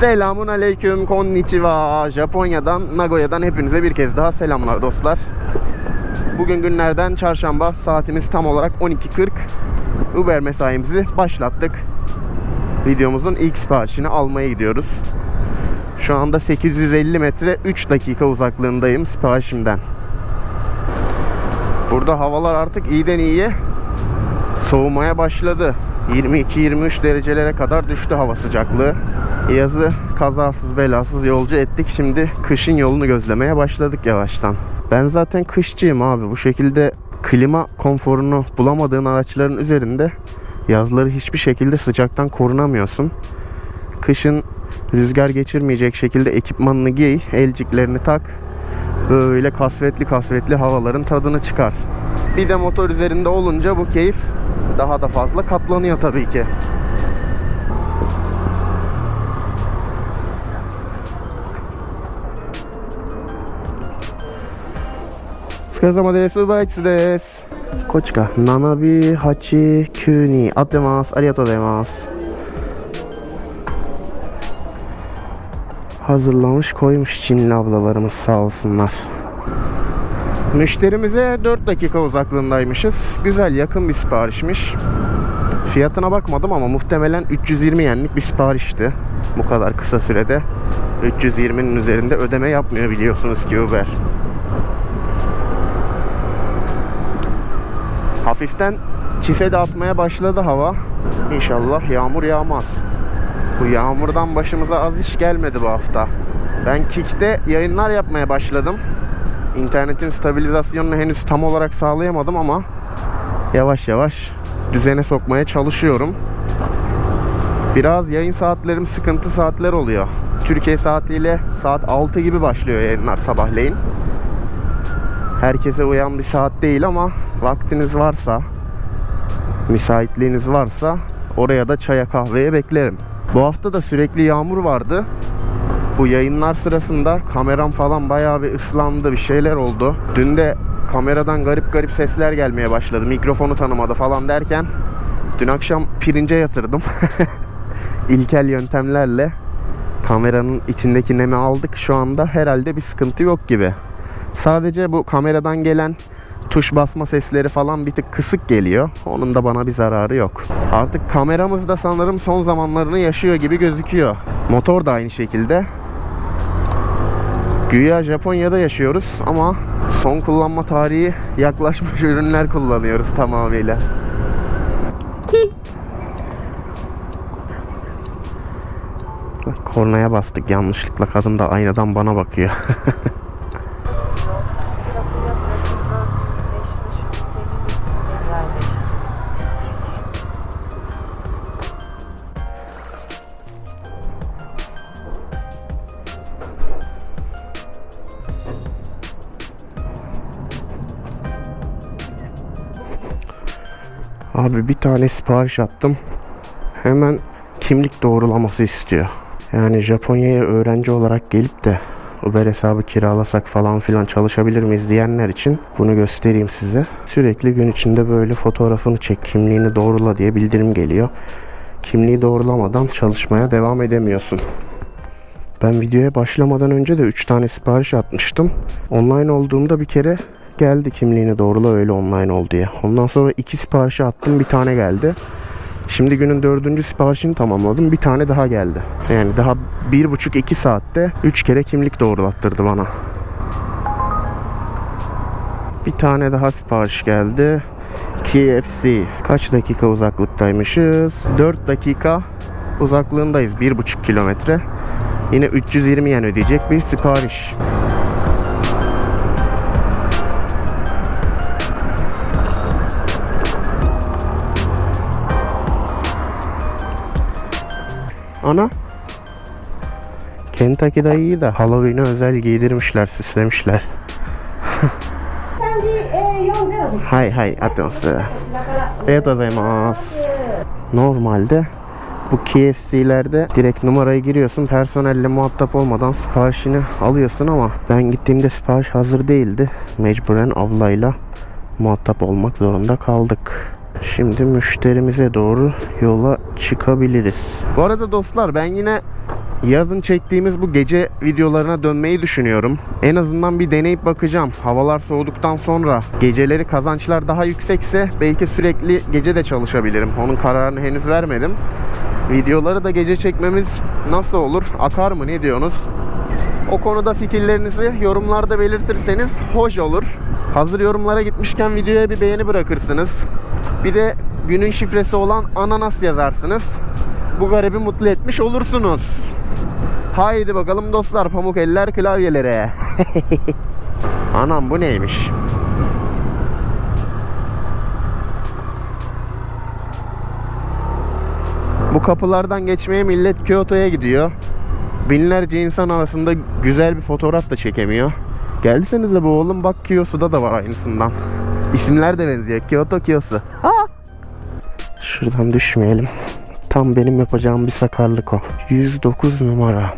Selamun aleyküm konnichiwa. Japonya'dan Nagoya'dan hepinize bir kez daha selamlar dostlar. Bugün günlerden çarşamba saatimiz tam olarak 12.40 Uber mesaimizi başlattık. Videomuzun ilk siparişini almaya gidiyoruz. Şu anda 850 metre 3 dakika uzaklığındayım siparişimden. Burada havalar artık iyiden iyiye soğumaya başladı 22-23 derecelere kadar düştü hava sıcaklığı Yazı kazasız belasız yolcu ettik. Şimdi kışın yolunu gözlemeye başladık yavaştan. Ben zaten kışçıyım abi. Bu şekilde klima konforunu bulamadığın araçların üzerinde yazları hiçbir şekilde sıcaktan korunamıyorsun. Kışın rüzgar geçirmeyecek şekilde ekipmanını giy, elciklerini tak. Böyle kasvetli kasvetli havaların tadını çıkar. Bir de motor üzerinde olunca bu keyif daha da fazla katlanıyor tabii ki. お疲れ様です。ウーバーイーツです。こっちか。7B89 に合ってます。ありがとうございます。Hazırlamış koymuş Çinli ablalarımız sağ olsunlar. Müşterimize 4 dakika uzaklığındaymışız. Güzel yakın bir siparişmiş. Fiyatına bakmadım ama muhtemelen 320 yenlik bir siparişti. Bu kadar kısa sürede 320'nin üzerinde ödeme yapmıyor biliyorsunuz ki Uber. Hafiften çise dağıtmaya başladı hava. İnşallah yağmur yağmaz. Bu yağmurdan başımıza az iş gelmedi bu hafta. Ben Kik'te yayınlar yapmaya başladım. İnternetin stabilizasyonunu henüz tam olarak sağlayamadım ama yavaş yavaş düzene sokmaya çalışıyorum. Biraz yayın saatlerim sıkıntı saatler oluyor. Türkiye saatiyle saat 6 gibi başlıyor yayınlar sabahleyin. Herkese uyan bir saat değil ama vaktiniz varsa, müsaitliğiniz varsa oraya da çaya kahveye beklerim. Bu hafta da sürekli yağmur vardı. Bu yayınlar sırasında kameram falan bayağı bir ıslandı, bir şeyler oldu. Dün de kameradan garip garip sesler gelmeye başladı. Mikrofonu tanımadı falan derken dün akşam pirince yatırdım. İlkel yöntemlerle kameranın içindeki nemi aldık. Şu anda herhalde bir sıkıntı yok gibi. Sadece bu kameradan gelen tuş basma sesleri falan bir tık kısık geliyor. Onun da bana bir zararı yok. Artık kameramız da sanırım son zamanlarını yaşıyor gibi gözüküyor. Motor da aynı şekilde. Güya Japonya'da yaşıyoruz ama son kullanma tarihi yaklaşmış ürünler kullanıyoruz tamamıyla. Kornaya bastık yanlışlıkla kadın da aynadan bana bakıyor. bir tane sipariş attım. Hemen kimlik doğrulaması istiyor. Yani Japonya'ya öğrenci olarak gelip de Uber hesabı kiralasak falan filan çalışabilir miyiz diyenler için bunu göstereyim size. Sürekli gün içinde böyle fotoğrafını çek, kimliğini doğrula diye bildirim geliyor. Kimliği doğrulamadan çalışmaya devam edemiyorsun. Ben videoya başlamadan önce de 3 tane sipariş atmıştım. Online olduğumda bir kere geldi kimliğini doğrula öyle online ol diye. Ondan sonra iki siparişi attım bir tane geldi. Şimdi günün dördüncü siparişini tamamladım. Bir tane daha geldi. Yani daha bir buçuk iki saatte üç kere kimlik doğrulattırdı bana. Bir tane daha sipariş geldi. KFC. Kaç dakika uzaklıktaymışız? 4 dakika uzaklığındayız. 1,5 kilometre. Yine 320 yen ödeyecek bir sipariş. Ana. Kentucky'da iyi de Halloween'e özel giydirmişler, süslemişler. 340です。はいはい、合ってます。ありがとうございます。Normalde bu KFC'lerde direkt numarayı giriyorsun. Personelle muhatap olmadan siparişini alıyorsun ama ben gittiğimde sipariş hazır değildi. Mecburen ablayla muhatap olmak zorunda kaldık. Şimdi müşterimize doğru yola çıkabiliriz. Bu arada dostlar ben yine Yazın çektiğimiz bu gece videolarına dönmeyi düşünüyorum. En azından bir deneyip bakacağım. Havalar soğuduktan sonra geceleri kazançlar daha yüksekse belki sürekli gece de çalışabilirim. Onun kararını henüz vermedim. Videoları da gece çekmemiz nasıl olur? Akar mı? Ne diyorsunuz? O konuda fikirlerinizi yorumlarda belirtirseniz hoş olur. Hazır yorumlara gitmişken videoya bir beğeni bırakırsınız. Bir de günün şifresi olan ananas yazarsınız. Bu garibi mutlu etmiş olursunuz. Haydi bakalım dostlar pamuk eller klavyelere. Anam bu neymiş? Bu kapılardan geçmeye millet Kyoto'ya gidiyor. Binlerce insan arasında güzel bir fotoğraf da çekemiyor. Gelsenize bu oğlum bak Kiyosu'da da var aynısından. İsimler de benziyor. Kyoto Kiyosu. Ha! Şuradan düşmeyelim. Tam benim yapacağım bir sakarlık o. 109 numara.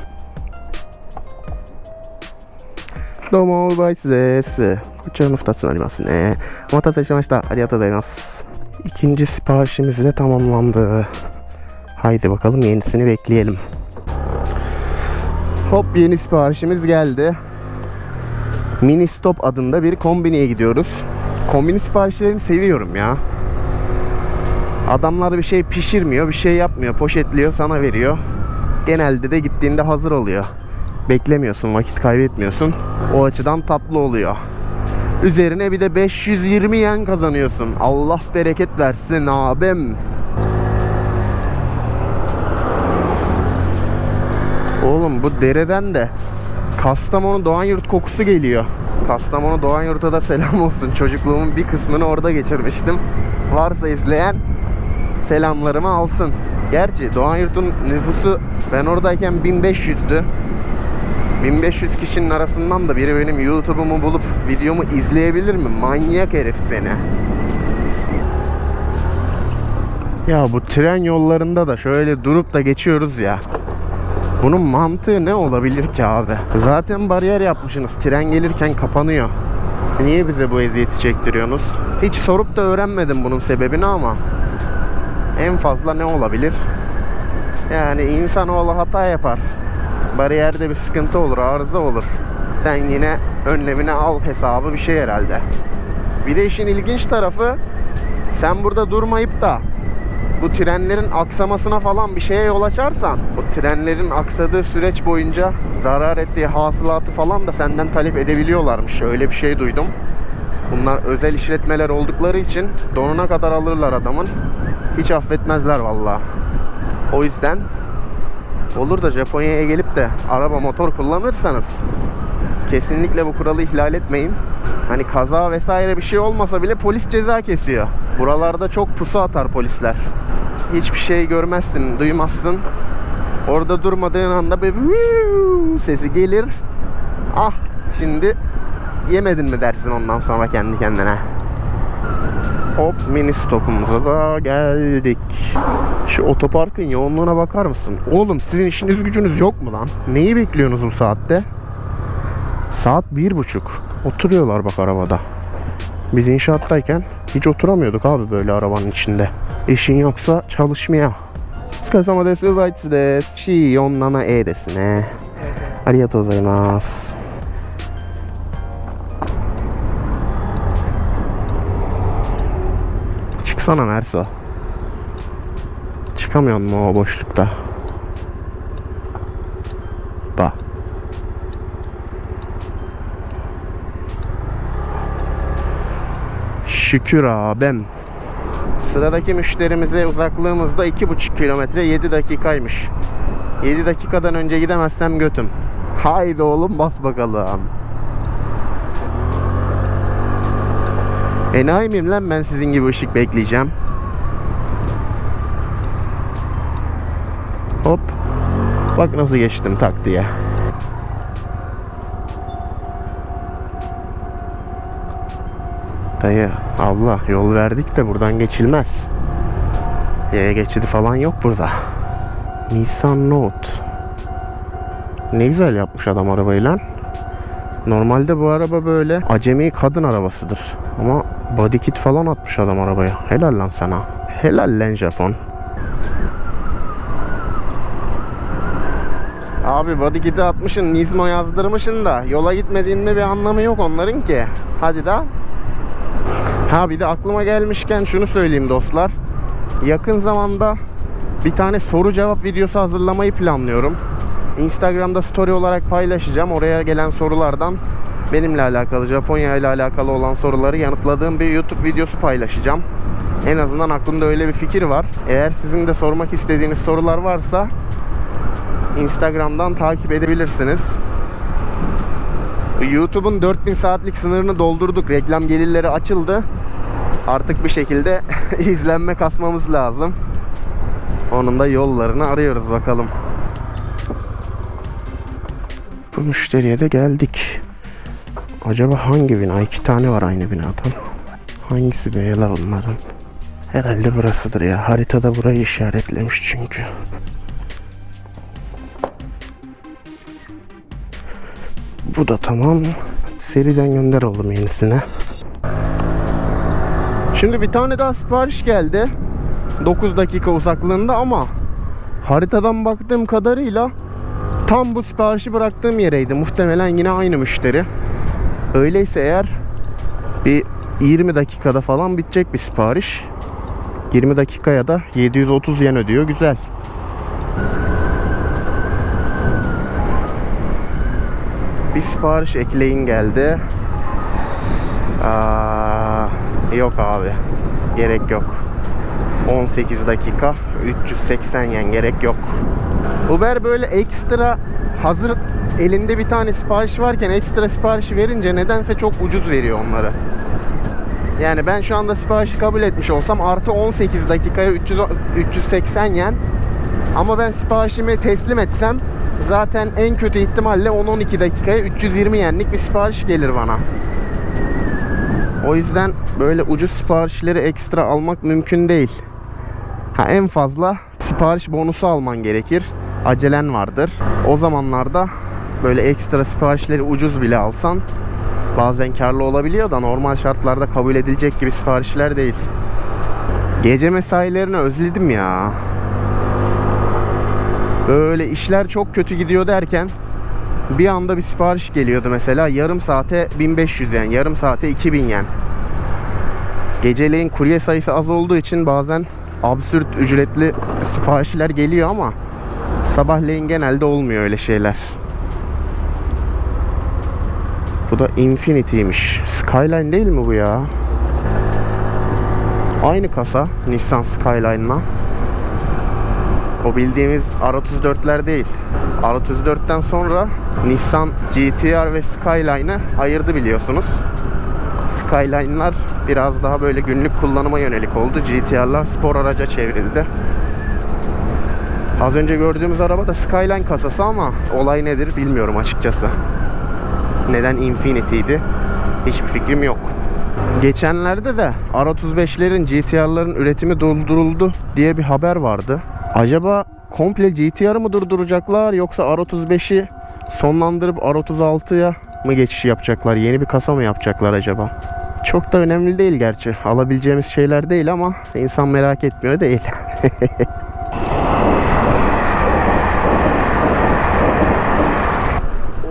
Domo ubai sizesi. Koçanın uftasını animası ne? Omatase shimashita. Arigatou gozaimasu. İkinci siparişimiz de tamamlandı. Haydi bakalım yenisini bekleyelim. Hop yeni siparişimiz geldi. Mini Stop adında bir kombiniye gidiyoruz. Kombini siparişlerini seviyorum ya. Adamlar bir şey pişirmiyor, bir şey yapmıyor. Poşetliyor, sana veriyor. Genelde de gittiğinde hazır oluyor. Beklemiyorsun, vakit kaybetmiyorsun. O açıdan tatlı oluyor. Üzerine bir de 520 yen kazanıyorsun. Allah bereket versin abim. Oğlum bu dereden de Kastamonu Doğanyurt kokusu geliyor. Kastamonu Doğanyurt'a da selam olsun. Çocukluğumun bir kısmını orada geçirmiştim. Varsa izleyen selamlarımı alsın. Gerçi Doğanyurt'un nüfusu ben oradayken 1500'dü. 1500 kişinin arasından da biri benim YouTube'umu bulup videomu izleyebilir mi? Manyak herif seni. Ya bu tren yollarında da şöyle durup da geçiyoruz ya. Bunun mantığı ne olabilir ki abi? Zaten bariyer yapmışsınız. Tren gelirken kapanıyor. Niye bize bu eziyeti çektiriyorsunuz? Hiç sorup da öğrenmedim bunun sebebini ama en fazla ne olabilir? Yani insanoğlu hata yapar. Bariyerde bir sıkıntı olur, arıza olur. Sen yine önlemini al hesabı bir şey herhalde. Bir de işin ilginç tarafı sen burada durmayıp da bu trenlerin aksamasına falan bir şeye yol açarsan bu trenlerin aksadığı süreç boyunca zarar ettiği hasılatı falan da senden talep edebiliyorlarmış. Öyle bir şey duydum. Bunlar özel işletmeler oldukları için donuna kadar alırlar adamın. Hiç affetmezler vallahi. O yüzden olur da Japonya'ya gelip de araba motor kullanırsanız kesinlikle bu kuralı ihlal etmeyin. Hani kaza vesaire bir şey olmasa bile polis ceza kesiyor. Buralarda çok pusu atar polisler. Hiçbir şey görmezsin, duymazsın. Orada durmadığın anda bir sesi gelir. Ah şimdi yemedin mi dersin ondan sonra kendi kendine. Hop mini stopumuza da geldik. Şu otoparkın yoğunluğuna bakar mısın? Oğlum sizin işiniz gücünüz yok mu lan? Neyi bekliyorsunuz bu saatte? Saat bir buçuk. Oturuyorlar bak arabada. Biz inşaattayken hiç oturamıyorduk abi böyle arabanın içinde. İşin yoksa çalışmaya. お疲れ様です。バイツです。C47A ですね。ありがとうございます。 Çıksana Merso. Çıkamıyor mu o boşlukta? Bak. Şükür abim. Sıradaki müşterimize uzaklığımızda 2,5 kilometre 7 dakikaymış. 7 dakikadan önce gidemezsem götüm. Haydi oğlum bas bakalım. Enayi miyim lan ben sizin gibi ışık bekleyeceğim. Hop. Bak nasıl geçtim tak diye. Dayı, abla yol verdik de buradan geçilmez. Yaya geçidi falan yok burada. Nissan Note. Ne güzel yapmış adam arabayı lan. Normalde bu araba böyle acemi kadın arabasıdır. Ama body kit falan atmış adam arabaya. Helal lan sana. Helal lan Japon. Abi body kit'i atmışsın, Nizmo yazdırmışsın da yola gitmediğinde bir anlamı yok onların ki. Hadi da. Ha bir de aklıma gelmişken şunu söyleyeyim dostlar. Yakın zamanda bir tane soru cevap videosu hazırlamayı planlıyorum. Instagram'da story olarak paylaşacağım. Oraya gelen sorulardan benimle alakalı, Japonya ile alakalı olan soruları yanıtladığım bir YouTube videosu paylaşacağım. En azından aklımda öyle bir fikir var. Eğer sizin de sormak istediğiniz sorular varsa Instagram'dan takip edebilirsiniz. YouTube'un 4000 saatlik sınırını doldurduk. Reklam gelirleri açıldı. Artık bir şekilde izlenme kasmamız lazım. Onun da yollarını arıyoruz bakalım. Bu müşteriye de geldik. Acaba hangi bina? İki tane var aynı binadan. Hangisi beyler onların? Herhalde burasıdır ya. Haritada burayı işaretlemiş çünkü. Bu da tamam. Seriden gönder oğlum yenisine. Şimdi bir tane daha sipariş geldi. 9 dakika uzaklığında ama haritadan baktığım kadarıyla tam bu siparişi bıraktığım yereydi. Muhtemelen yine aynı müşteri. Öyleyse eğer bir 20 dakikada falan bitecek bir sipariş. 20 dakikaya da 730 yen ödüyor. Güzel. Bir sipariş ekleyin geldi. Aa, yok abi. Gerek yok. 18 dakika 380 yen gerek yok. Uber böyle ekstra hazır elinde bir tane sipariş varken ekstra siparişi verince nedense çok ucuz veriyor onları. Yani ben şu anda siparişi kabul etmiş olsam artı 18 dakikaya 300, 380 yen ama ben siparişimi teslim etsem zaten en kötü ihtimalle 10-12 dakikaya 320 yenlik bir sipariş gelir bana. O yüzden böyle ucuz siparişleri ekstra almak mümkün değil. Ha, en fazla sipariş bonusu alman gerekir. Acelen vardır. O zamanlarda böyle ekstra siparişleri ucuz bile alsan bazen karlı olabiliyor da normal şartlarda kabul edilecek gibi siparişler değil. Gece mesailerini özledim ya. Böyle işler çok kötü gidiyor derken bir anda bir sipariş geliyordu mesela yarım saate 1500 yen, yarım saate 2000 yen. Geceleyin kurye sayısı az olduğu için bazen absürt ücretli siparişler geliyor ama sabahleyin genelde olmuyor öyle şeyler. Bu da Infinity'ymiş. Skyline değil mi bu ya? Aynı kasa Nissan Skyline'la. O bildiğimiz R34'ler değil. R34'ten sonra Nissan GTR ve Skyline'ı ayırdı biliyorsunuz. Skyline'lar biraz daha böyle günlük kullanıma yönelik oldu. GTR'lar spor araca çevrildi. Az önce gördüğümüz araba da Skyline kasası ama olay nedir bilmiyorum açıkçası. Neden Infinity'ydi? Hiçbir fikrim yok. Geçenlerde de R35'lerin GTR'ların üretimi durduruldu diye bir haber vardı. Acaba komple GTR'ı mı durduracaklar yoksa R35'i sonlandırıp R36'ya mı geçiş yapacaklar? Yeni bir kasa mı yapacaklar acaba? Çok da önemli değil gerçi. Alabileceğimiz şeyler değil ama insan merak etmiyor değil.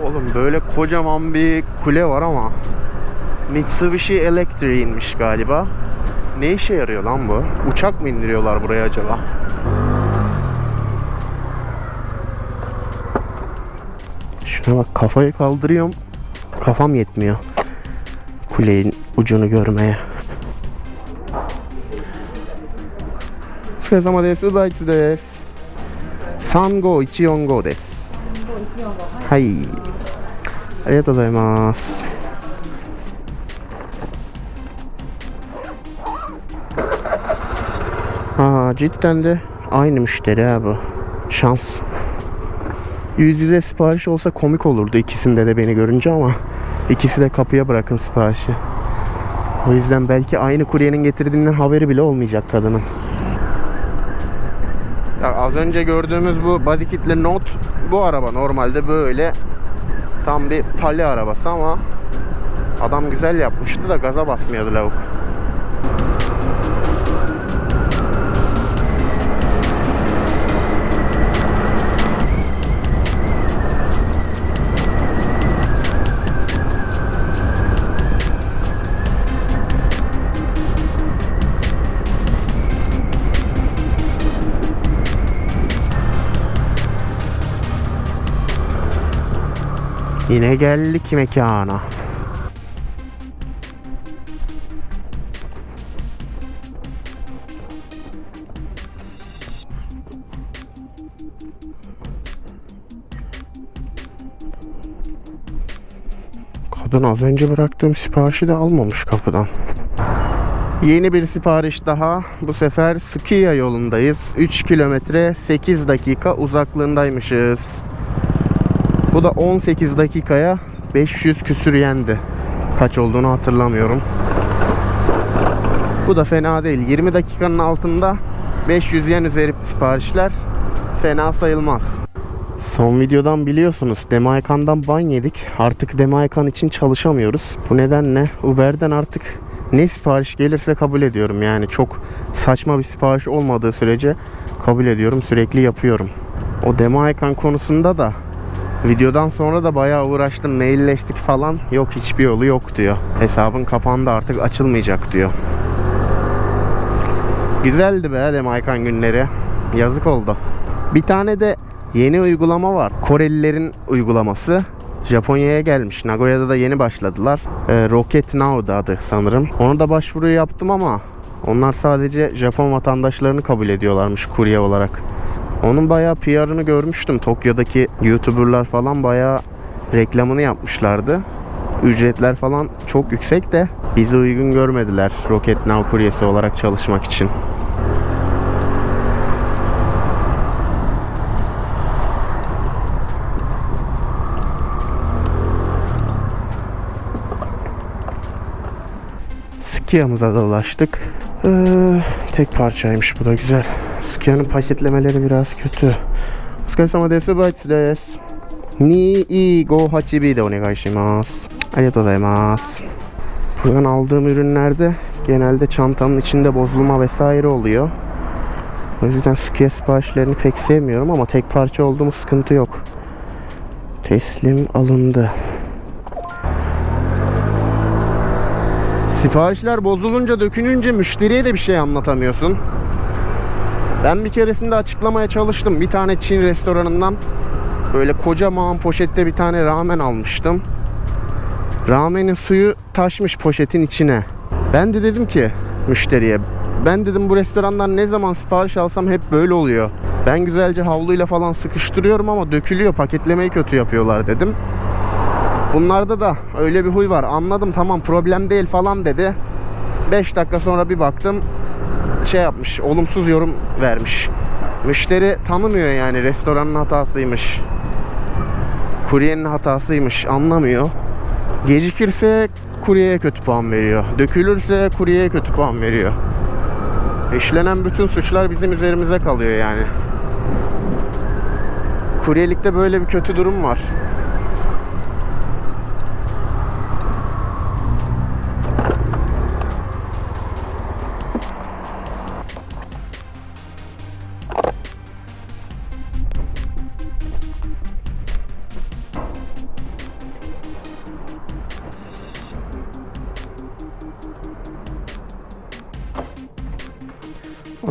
Oğlum böyle kocaman bir kule var ama Mitsubishi Electric'inmiş galiba. Ne işe yarıyor lan bu? Uçak mı indiriyorlar buraya acaba? Şuna bak kafayı kaldırıyorum. Kafam yetmiyor. Kuleyin ucunu görmeye. お疲れ様です。ウバイツです。3515です。はい。 ありがとうございます。Aa, cidden de aynı müşteri ha bu. Şans. Yüz yüze sipariş olsa komik olurdu ikisinde de beni görünce ama ikisi de kapıya bırakın siparişi. O yüzden belki aynı kuryenin getirdiğinden haberi bile olmayacak kadının. Ya az önce gördüğümüz bu body kit'le Note bu araba normalde böyle tam bir pali arabası ama adam güzel yapmıştı da gaza basmıyordu lavuk. Yine geldik mekana. Kadın az önce bıraktığım siparişi de almamış kapıdan. Yeni bir sipariş daha. Bu sefer Sukiya yolundayız. 3 kilometre 8 dakika uzaklığındaymışız. Bu da 18 dakikaya 500 küsür yendi. Kaç olduğunu hatırlamıyorum. Bu da fena değil. 20 dakikanın altında 500 yen üzeri siparişler fena sayılmaz. Son videodan biliyorsunuz Demaikan'dan ban yedik. Artık Demaikan için çalışamıyoruz. Bu nedenle Uber'den artık ne sipariş gelirse kabul ediyorum. Yani çok saçma bir sipariş olmadığı sürece kabul ediyorum. Sürekli yapıyorum. O Demaikan konusunda da videodan sonra da bayağı uğraştım. Mailleştik falan. Yok hiçbir yolu yok diyor. Hesabın kapandı artık açılmayacak diyor. Güzeldi be Demaikan günleri. Yazık oldu. Bir tane de yeni uygulama var. Korelilerin uygulaması. Japonya'ya gelmiş. Nagoya'da da yeni başladılar. Ee, Rocket Now'da adı sanırım. Onu da başvuru yaptım ama onlar sadece Japon vatandaşlarını kabul ediyorlarmış kurye olarak. Onun bayağı PR'ını görmüştüm. Tokyo'daki YouTuber'lar falan bayağı reklamını yapmışlardı. Ücretler falan çok yüksek de bizi uygun görmediler Rocket Now kuryesi olarak çalışmak için. Skia'mıza da ulaştık. Ee, tek parçaymış bu da güzel. Skia'nın paketlemeleri biraz kötü. お疲れ様です。バイツです。2258B de お願いします。ありがとうございます。Buradan aldığım ürünlerde genelde çantanın içinde bozulma vesaire oluyor. O yüzden Skia siparişlerini pek sevmiyorum ama tek parça olduğum sıkıntı yok. Teslim alındı. Siparişler bozulunca dökününce müşteriye de bir şey anlatamıyorsun. Ben bir keresinde açıklamaya çalıştım. Bir tane Çin restoranından böyle kocaman poşette bir tane ramen almıştım. Ramenin suyu taşmış poşetin içine. Ben de dedim ki müşteriye ben dedim bu restorandan ne zaman sipariş alsam hep böyle oluyor. Ben güzelce havluyla falan sıkıştırıyorum ama dökülüyor paketlemeyi kötü yapıyorlar dedim. Bunlarda da öyle bir huy var. Anladım tamam problem değil falan dedi. 5 dakika sonra bir baktım şey yapmış, olumsuz yorum vermiş. Müşteri tanımıyor yani restoranın hatasıymış. Kuryenin hatasıymış, anlamıyor. Gecikirse kuryeye kötü puan veriyor. Dökülürse kuryeye kötü puan veriyor. İşlenen bütün suçlar bizim üzerimize kalıyor yani. Kuryelikte böyle bir kötü durum var.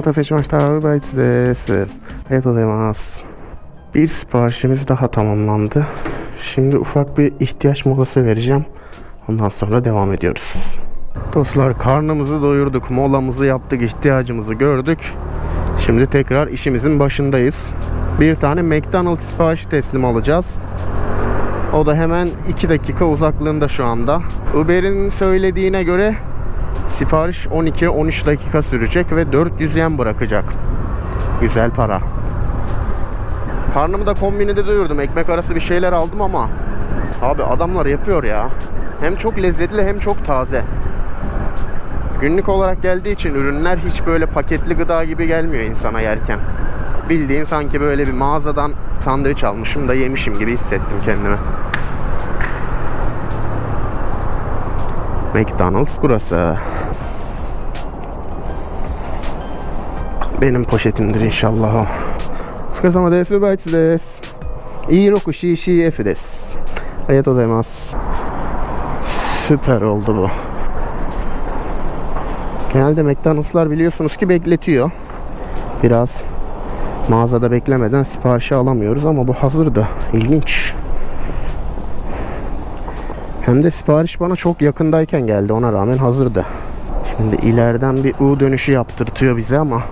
Otaseshimashita Uber Eats desu. Arigatou Bir siparişimiz daha tamamlandı. Şimdi ufak bir ihtiyaç molası vereceğim. Ondan sonra devam ediyoruz. Dostlar karnımızı doyurduk, molamızı yaptık, ihtiyacımızı gördük. Şimdi tekrar işimizin başındayız. Bir tane McDonald's siparişi teslim alacağız. O da hemen 2 dakika uzaklığında şu anda. Uber'in söylediğine göre sipariş 12-13 dakika sürecek ve 400 yen bırakacak. Güzel para. Karnımı da kombinede doyurdum. Ekmek arası bir şeyler aldım ama abi adamlar yapıyor ya. Hem çok lezzetli hem çok taze. Günlük olarak geldiği için ürünler hiç böyle paketli gıda gibi gelmiyor insana yerken. Bildiğin sanki böyle bir mağazadan sandviç almışım da yemişim gibi hissettim kendimi. McDonald's burası. Benim poşetimdir inşallah o. お疲れ様です。バイツです。E6CCF です。ありがとうございます。Süper oldu bu. Genelde McDonald'slar biliyorsunuz ki bekletiyor. Biraz mağazada beklemeden siparişi alamıyoruz ama bu hazırdı. İlginç. Hem de sipariş bana çok yakındayken geldi. Ona rağmen hazırdı. Şimdi ileriden bir U dönüşü yaptırtıyor bize ama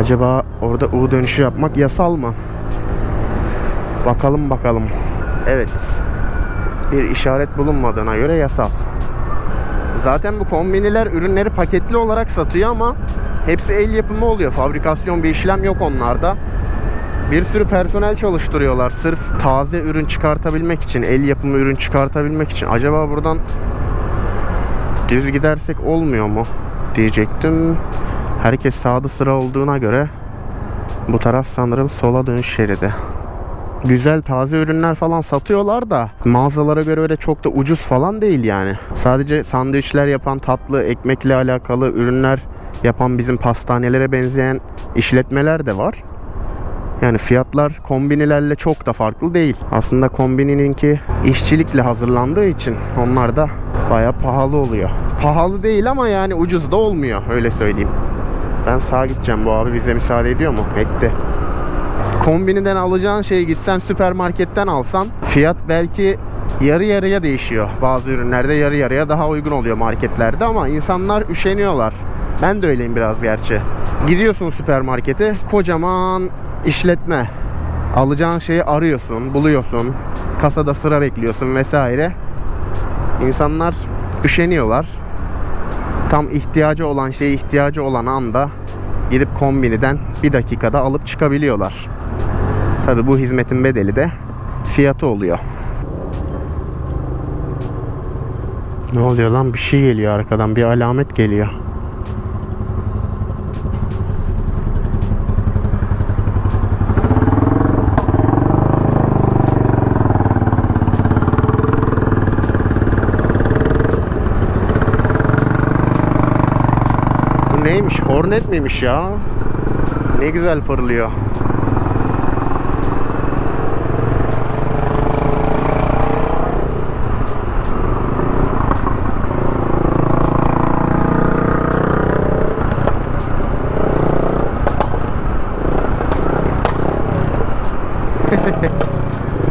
acaba orada U dönüşü yapmak yasal mı? Bakalım bakalım. Evet. Bir işaret bulunmadığına göre yasal. Zaten bu kombiniler ürünleri paketli olarak satıyor ama hepsi el yapımı oluyor. Fabrikasyon bir işlem yok onlarda. Bir sürü personel çalıştırıyorlar sırf taze ürün çıkartabilmek için, el yapımı ürün çıkartabilmek için. Acaba buradan düz gidersek olmuyor mu diyecektim. Herkes sağda sıra olduğuna göre bu taraf sanırım sola dönüş şeridi. Güzel taze ürünler falan satıyorlar da mağazalara göre öyle çok da ucuz falan değil yani. Sadece sandviçler yapan tatlı ekmekle alakalı ürünler yapan bizim pastanelere benzeyen işletmeler de var. Yani fiyatlar kombinilerle çok da farklı değil. Aslında kombinininki işçilikle hazırlandığı için onlar da baya pahalı oluyor. Pahalı değil ama yani ucuz da olmuyor öyle söyleyeyim. Ben sağa gideceğim bu abi bize müsaade ediyor mu? Etti. Kombiniden alacağın şeyi gitsen süpermarketten alsan fiyat belki yarı yarıya değişiyor. Bazı ürünlerde yarı yarıya daha uygun oluyor marketlerde ama insanlar üşeniyorlar. Ben de öyleyim biraz gerçi. Gidiyorsun süpermarkete kocaman işletme. Alacağın şeyi arıyorsun, buluyorsun. Kasada sıra bekliyorsun vesaire. İnsanlar üşeniyorlar. Tam ihtiyacı olan şeyi ihtiyacı olan anda gidip kombiniden bir dakikada alıp çıkabiliyorlar. Tabi bu hizmetin bedeli de fiyatı oluyor. Ne oluyor lan? Bir şey geliyor arkadan. Bir alamet geliyor. Bu Hornet miymiş ya? Ne güzel parlıyor.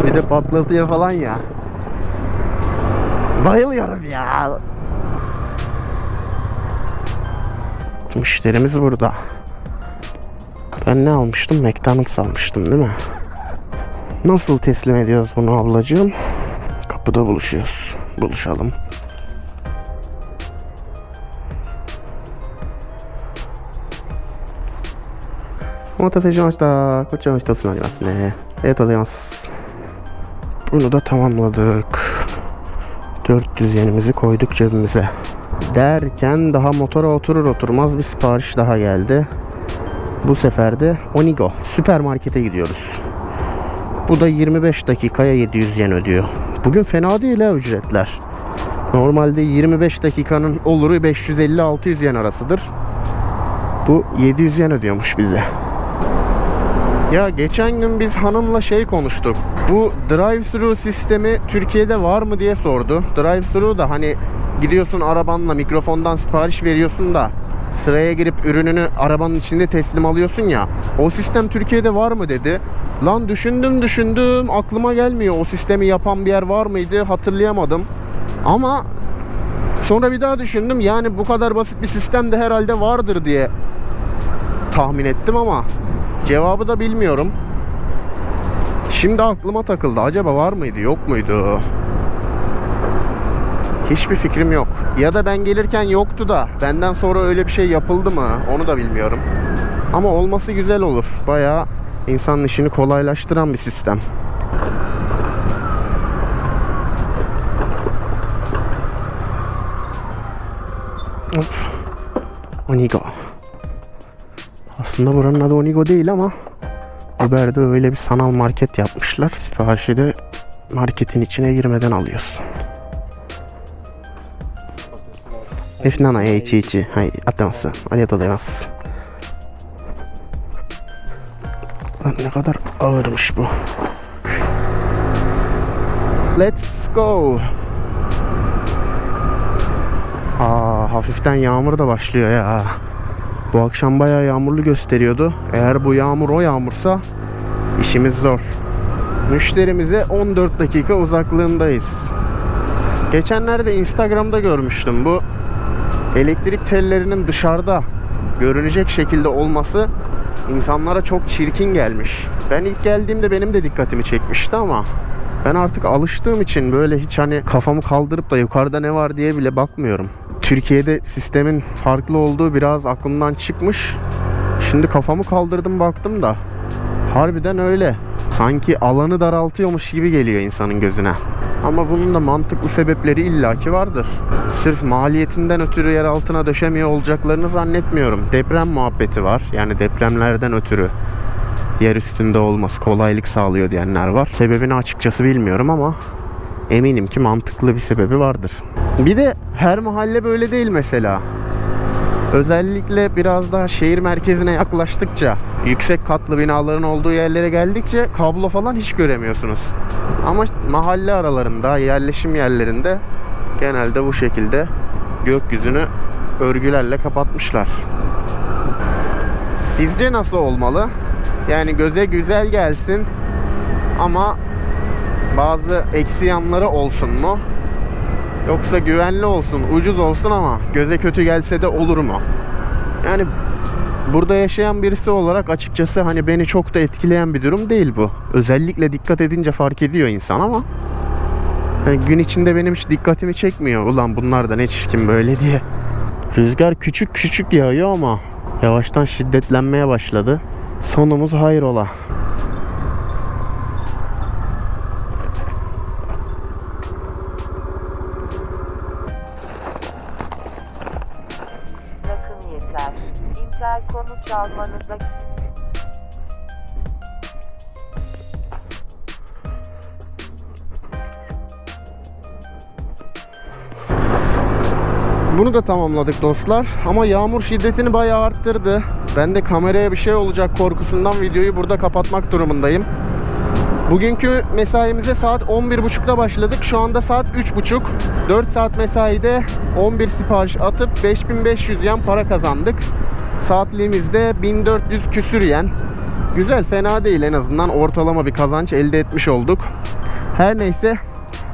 Bir de patlatıyor falan ya. Bayılıyorum ya. Müşterimiz burada. Ben ne almıştım? McDonald's almıştım değil mi? Nasıl teslim ediyoruz bunu ablacığım? Kapıda buluşuyoruz. Buluşalım. O待たせしました。こちらの一つになりますね。ありがとうございます。Bunu da tamamladık. 400 yenimizi koyduk cebimize. Derken daha motora oturur oturmaz bir sipariş daha geldi. Bu sefer de Onigo süpermarkete gidiyoruz. Bu da 25 dakikaya 700 yen ödüyor. Bugün fena değil ha ücretler. Normalde 25 dakikanın oluru 550-600 yen arasıdır. Bu 700 yen ödüyormuş bize. Ya geçen gün biz hanımla şey konuştuk. Bu drive-thru sistemi Türkiye'de var mı diye sordu. Drive-thru da hani gidiyorsun arabanla mikrofondan sipariş veriyorsun da sıraya girip ürününü arabanın içinde teslim alıyorsun ya. O sistem Türkiye'de var mı dedi. Lan düşündüm düşündüm aklıma gelmiyor. O sistemi yapan bir yer var mıydı hatırlayamadım. Ama sonra bir daha düşündüm. Yani bu kadar basit bir sistem de herhalde vardır diye tahmin ettim ama cevabı da bilmiyorum. Şimdi aklıma takıldı. Acaba var mıydı, yok muydu? Hiçbir fikrim yok. Ya da ben gelirken yoktu da benden sonra öyle bir şey yapıldı mı? Onu da bilmiyorum. Ama olması güzel olur. Bayağı insanın işini kolaylaştıran bir sistem. Hop. Onigo. Aslında buranın adı Onigo değil ama Uber'de öyle bir sanal market yapmışlar. Siparişi de marketin içine girmeden alıyorsun. If nana e ichi ichi. Hay, atemasu. Arigatou gozaimasu. Lan ne kadar ağırmış bu. Let's go. Aa, hafiften yağmur da başlıyor ya. Bu akşam bayağı yağmurlu gösteriyordu. Eğer bu yağmur o yağmursa işimiz zor. Müşterimize 14 dakika uzaklığındayız. Geçenlerde Instagram'da görmüştüm bu elektrik tellerinin dışarıda görünecek şekilde olması insanlara çok çirkin gelmiş. Ben ilk geldiğimde benim de dikkatimi çekmişti ama ben artık alıştığım için böyle hiç hani kafamı kaldırıp da yukarıda ne var diye bile bakmıyorum. Türkiye'de sistemin farklı olduğu biraz aklımdan çıkmış. Şimdi kafamı kaldırdım baktım da harbiden öyle. Sanki alanı daraltıyormuş gibi geliyor insanın gözüne. Ama bunun da mantıklı sebepleri illaki vardır. Sırf maliyetinden ötürü yer altına döşemiyor olacaklarını zannetmiyorum. Deprem muhabbeti var. Yani depremlerden ötürü yer üstünde olması kolaylık sağlıyor diyenler var. Sebebini açıkçası bilmiyorum ama eminim ki mantıklı bir sebebi vardır. Bir de her mahalle böyle değil mesela. Özellikle biraz daha şehir merkezine yaklaştıkça, yüksek katlı binaların olduğu yerlere geldikçe kablo falan hiç göremiyorsunuz. Ama mahalle aralarında, yerleşim yerlerinde genelde bu şekilde gökyüzünü örgülerle kapatmışlar. Sizce nasıl olmalı? Yani göze güzel gelsin ama bazı eksi yanları olsun mu? Yoksa güvenli olsun, ucuz olsun ama göze kötü gelse de olur mu? Yani burada yaşayan birisi olarak açıkçası hani beni çok da etkileyen bir durum değil bu. Özellikle dikkat edince fark ediyor insan ama yani gün içinde benim hiç dikkatimi çekmiyor. Ulan bunlar da ne çirkin böyle diye. Rüzgar küçük küçük yağıyor ama yavaştan şiddetlenmeye başladı. Sonumuz hayrola. Çalmanıza Bunu da tamamladık dostlar. Ama yağmur şiddetini bayağı arttırdı. Ben de kameraya bir şey olacak korkusundan videoyu burada kapatmak durumundayım. Bugünkü mesaimize saat 11.30'da başladık. Şu anda saat 3.30. 4 saat mesaide 11 sipariş atıp 5500 yen para kazandık. Saatliğimizde 1400 küsür yen. Güzel fena değil en azından ortalama bir kazanç elde etmiş olduk. Her neyse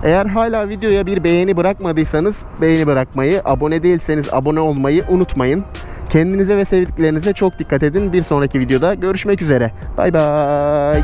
eğer hala videoya bir beğeni bırakmadıysanız beğeni bırakmayı, abone değilseniz abone olmayı unutmayın. Kendinize ve sevdiklerinize çok dikkat edin. Bir sonraki videoda görüşmek üzere. Bay bay.